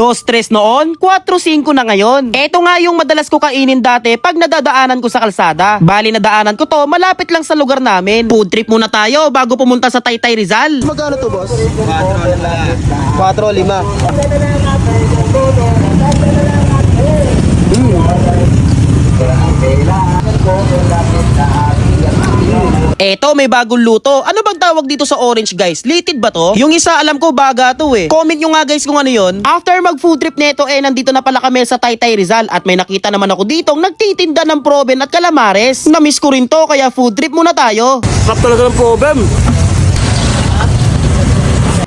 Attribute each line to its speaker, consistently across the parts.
Speaker 1: 2-3 noon, 4-5 na ngayon. Ito nga yung madalas ko kainin dati pag nadadaanan ko sa kalsada. Bali nadaanan ko to, malapit lang sa lugar namin. Food trip muna tayo bago pumunta sa Taytay Rizal.
Speaker 2: Magkano to, boss? 4 5.
Speaker 1: Eto, may bagong luto. Ano bang tawag dito sa orange guys? Litid ba to? Yung isa alam ko baga to eh. Comment nyo nga guys kung ano yun. After mag food trip neto eh, nandito na pala kami sa Taytay Rizal at may nakita naman ako dito nagtitinda ng proben at calamares. Namiss ko rin to kaya food trip muna tayo.
Speaker 2: Sarap talaga ng problem.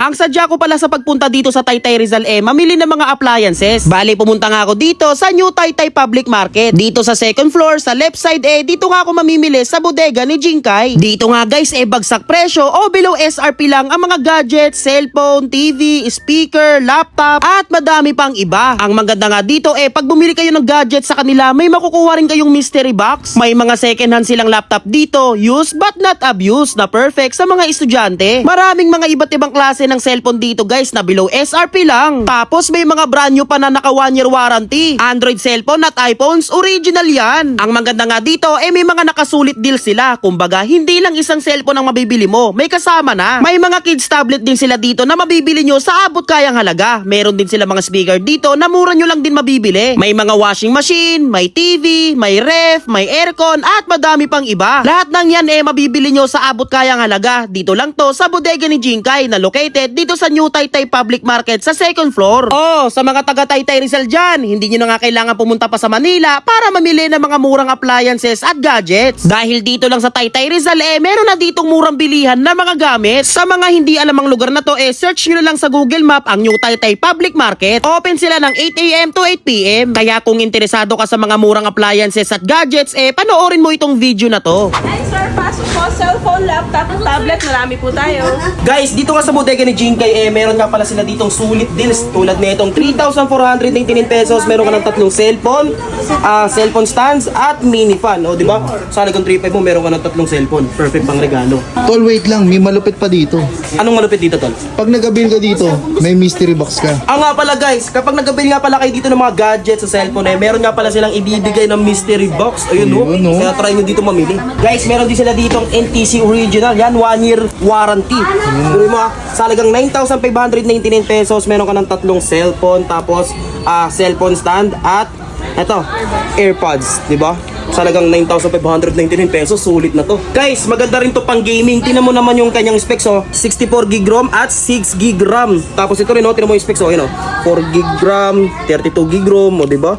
Speaker 1: Ang sadya ko pala sa pagpunta dito sa Taytay Rizal eh, mamili ng mga appliances. Bali, pumunta nga ako dito sa New Taytay Public Market. Dito sa second floor, sa left side eh, dito nga ako mamimili sa bodega ni Jinkai. Dito nga guys eh, bagsak presyo o below SRP lang ang mga gadgets, cellphone, TV, speaker, laptop, at madami pang iba. Ang maganda nga dito eh, pag bumili kayo ng gadgets sa kanila, may makukuha rin kayong mystery box. May mga second hand silang laptop dito, used but not abused, na perfect sa mga estudyante. Maraming mga iba't ibang klase ng cellphone dito guys na below SRP lang. Tapos may mga brand new pa na naka 1 year warranty. Android cellphone at iPhones, original yan. Ang maganda nga dito, eh may mga nakasulit deal sila. Kumbaga, hindi lang isang cellphone ang mabibili mo, may kasama na. May mga kids tablet din sila dito na mabibili nyo sa abot kayang halaga. Meron din sila mga speaker dito na mura nyo lang din mabibili. May mga washing machine, may TV, may ref, may aircon at madami pang iba. Lahat ng yan eh mabibili nyo sa abot kayang halaga. Dito lang to sa bodega ni Jinkai na located dito sa New Taytay Public Market sa second floor. Oh, sa mga taga Taytay Rizal dyan, hindi nyo na nga kailangan pumunta pa sa Manila para mamili ng mga murang appliances at gadgets. Dahil dito lang sa Taytay Rizal eh, meron na ditong murang bilihan na mga gamit. Sa mga hindi alam ang lugar na to eh, search nyo na lang sa Google Map ang New Taytay Public Market. Open sila ng 8am to 8pm. Kaya kung interesado ka sa mga murang appliances at gadgets eh, panoorin mo itong video na to.
Speaker 3: Hi sir, pasok po. Cellphone, laptop, tablet, marami po tayo.
Speaker 1: Guys, dito nga sa bodega ni Jinkay, eh, meron nga pala sila ditong sulit deals. Tulad nitong 3,499 pesos, meron ka ng tatlong cellphone, ah, cellphone stands, at mini fan. O, di ba? Sa halagang 3,500 mo, meron ka ng tatlong cellphone. Perfect pang regalo.
Speaker 4: Tol, wait lang. May malupit pa dito.
Speaker 1: Anong malupit dito, Tol?
Speaker 4: Pag nag-avail ka dito, may mystery box ka.
Speaker 1: Ah nga pala guys, kapag nag-avail nga pala kayo dito ng mga gadgets sa cellphone eh, meron nga pala silang ibibigay ng mystery box. Ayun no.
Speaker 4: Ayun, no.
Speaker 1: Kaya try nyo dito mamili. Guys, meron din sila ditong NTC original. Yan, 1 year warranty. Pero mo sa halagang 9,599 pesos, meron ka ng tatlong cellphone, tapos ah cellphone stand at eto, AirPods, di ba? Sa halagang 9,599 pesos, sulit na to. Guys, maganda rin to pang gaming. Tingnan mo naman yung kanyang specs, oh. 64 gig ROM at 6 gig RAM. Tapos ito rin, oh, tingnan mo yung specs, oh, yun, oh. 4 gig RAM, 32 gig ROM, oh, di ba?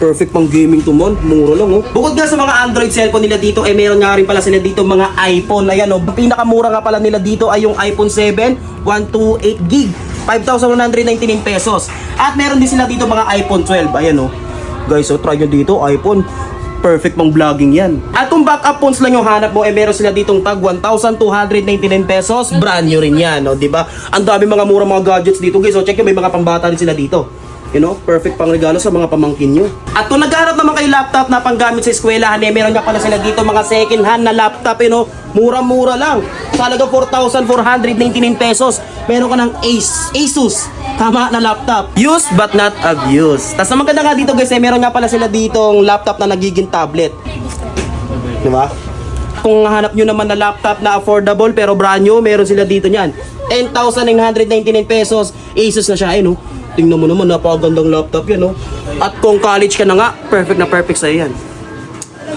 Speaker 1: Perfect pang gaming to mon. Mura lang oh. Bukod nga sa mga Android cellphone nila dito, eh meron nga rin pala sila dito mga iPhone. Ayan oh. Pinakamura nga pala nila dito ay yung iPhone 7, 128 gig. 5,199 pesos. At meron din sila dito mga iPhone 12. Ayan oh. Guys, oh, try nyo dito. iPhone. Perfect pang vlogging yan. At kung backup phones lang yung hanap mo, eh meron sila ditong tag 1,299 pesos. Brand new rin yan, no? 'di ba? Ang dami mga mura mga gadgets dito, guys. So check nyo, may mga pambata rin sila dito. You know, perfect pang regalo sa mga pamangkin nyo. At kung naghahanap naman kayo laptop na panggamit sa eskwelahan, eh, meron nga pala sila dito mga second hand na laptop, you know, mura-mura lang. Sa halaga 4,499 pesos, meron ka ng Ace, Asus, tama na laptop. Used but not abused. Tapos ang maganda nga dito guys, eh, meron nga pala sila ditong laptop na nagiging tablet. Di ba? Kung hanap nyo naman na laptop na affordable pero brand new, meron sila dito niyan. 10,999 pesos, Asus na siya, ayun oh. Tingnan mo naman, napakagandang laptop yan, oh. At kung college ka na nga, perfect na perfect sa'yo yan.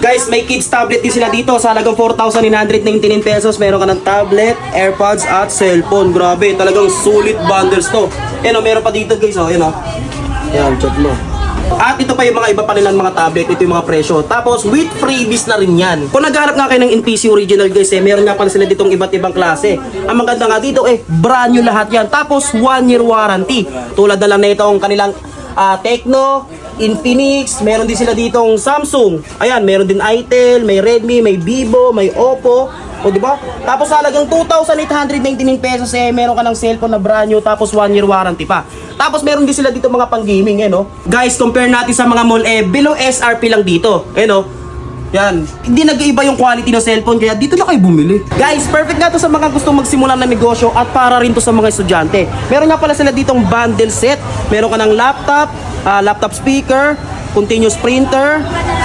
Speaker 1: Guys, may kids tablet din sila dito sa halagang 4,999 pesos. Meron ka ng tablet, AirPods at cellphone. Grabe, talagang sulit bundles to. Yan oh, meron pa dito guys, oh, yan oh. Yan, check mo. At ito pa yung mga iba pa nilang mga tablet, ito yung mga presyo. Tapos with freebies na rin yan. Kung nagharap nga kayo ng NPC original guys, eh, meron nga pala sila ditong iba't ibang klase. Ang maganda nga dito eh, brand new lahat yan. Tapos one year warranty. Tulad na lang na kanilang ah, Tecno, Infinix, meron din sila ditong Samsung. Ayan, meron din Itel, may Redmi, may Vivo, may Oppo. O di ba? Tapos halagang 2,899 pesos eh meron ka ng cellphone na brand new tapos 1 year warranty pa. Tapos meron din sila dito mga pang gaming eh no. Guys, compare natin sa mga mall eh below SRP lang dito. Eh no. Yan. Hindi nag-iiba yung quality ng cellphone kaya dito na kayo bumili. Guys, perfect nga to sa mga gustong magsimula ng negosyo at para rin to sa mga estudyante. Meron nga pala sila ditong bundle set. Meron ka ng laptop, ah, laptop speaker, continuous printer,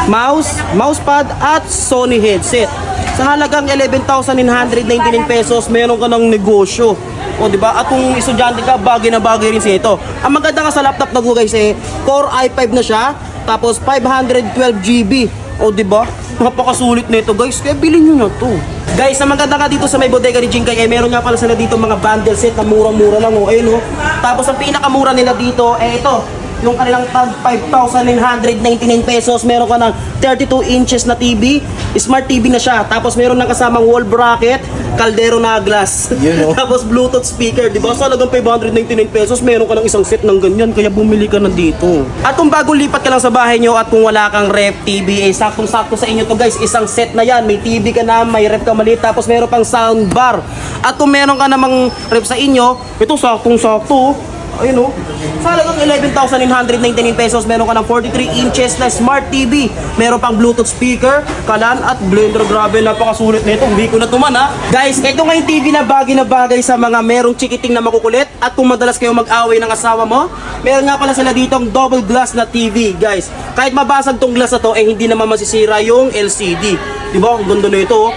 Speaker 1: mouse, mousepad at Sony headset. Sa halagang 11,999 pesos, meron ka ng negosyo. O di ba? At kung estudyante ka, bagay na bagay rin sa ito. Ang maganda nga sa laptop na guys eh, Core i5 na siya, tapos 512 GB. O di ba? Napakasulit nito guys, kaya bilhin niyo na to. Guys, ang maganda nga dito sa may bodega ni Jinkay, eh, meron nga pala sila dito mga bundle set na murang-mura lang, oh, ayun, oh. Tapos ang pinakamura nila dito, eh ito, yung kanilang tag 5,999 pesos, meron ka ng 32 inches na TV, smart TV na siya. Tapos meron ng kasamang wall bracket, kaldero na glass. Tapos Bluetooth speaker, di ba? Sa halagang 599 pesos, meron ka ng isang set ng ganyan, kaya bumili ka na dito. At kung bago lipat ka lang sa bahay nyo at kung wala kang ref TV, eh saktong-sakto sa inyo to guys, isang set na yan. May TV ka na, may ref ka maliit, tapos meron pang soundbar. At kung meron ka namang ref sa inyo, ito saktong-sakto. Ayun oh. Sa halagang 11,999 pesos, meron ka ng 43 inches na smart TV. Meron pang Bluetooth speaker, kalan at blender. Grabe, napakasulit nito. Hindi ko na tuman ha. Guys, ito nga yung TV na bagay na bagay sa mga merong chikiting na makukulit. At kung madalas kayo mag-away ng asawa mo, meron nga pala sila dito ang double glass na TV, guys. Kahit mabasag tong glass na to, eh hindi naman masisira yung LCD. Di ba? Ang ganda na ito. oh.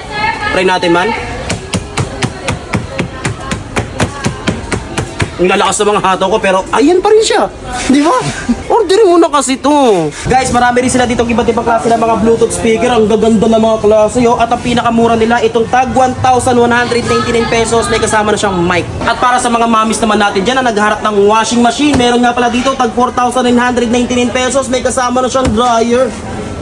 Speaker 1: Try natin man. Ang lalakas sa mga hataw ko pero ayan pa rin siya. Di ba? Orderin mo na kasi to. Guys, marami rin sila dito iba't ibang klase ng mga Bluetooth speaker. Ang gaganda ng mga klase yo. At ang pinakamura nila itong tag 1,199 pesos. May kasama na siyang mic. At para sa mga mamis naman natin dyan na nagharap ng washing machine, meron nga pala dito tag 4,999 pesos. May kasama na siyang dryer.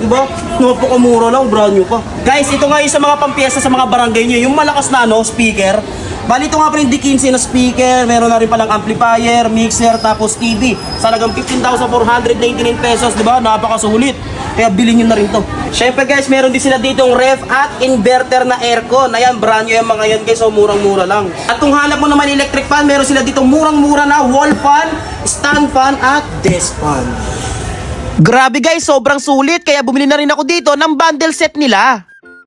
Speaker 1: Diba? Napakamura lang, brand new pa. Guys, ito nga yung sa mga pampiyesa sa mga barangay nyo. Yung malakas na ano, speaker. Bali ito nga pa rin D15 na speaker, meron na rin palang amplifier, mixer, tapos TV. Sa halagang 15,499 pesos, di ba? Napakasulit. Kaya bilhin nyo na rin to. Syempre guys, meron din sila ditong ref at inverter na aircon. Ayan, brand new yung mga yan guys, so murang-mura lang. At kung hanap mo naman electric fan, meron sila ditong murang-mura na wall fan, stand fan at desk fan. Grabe guys, sobrang sulit kaya bumili na rin ako dito ng bundle set nila.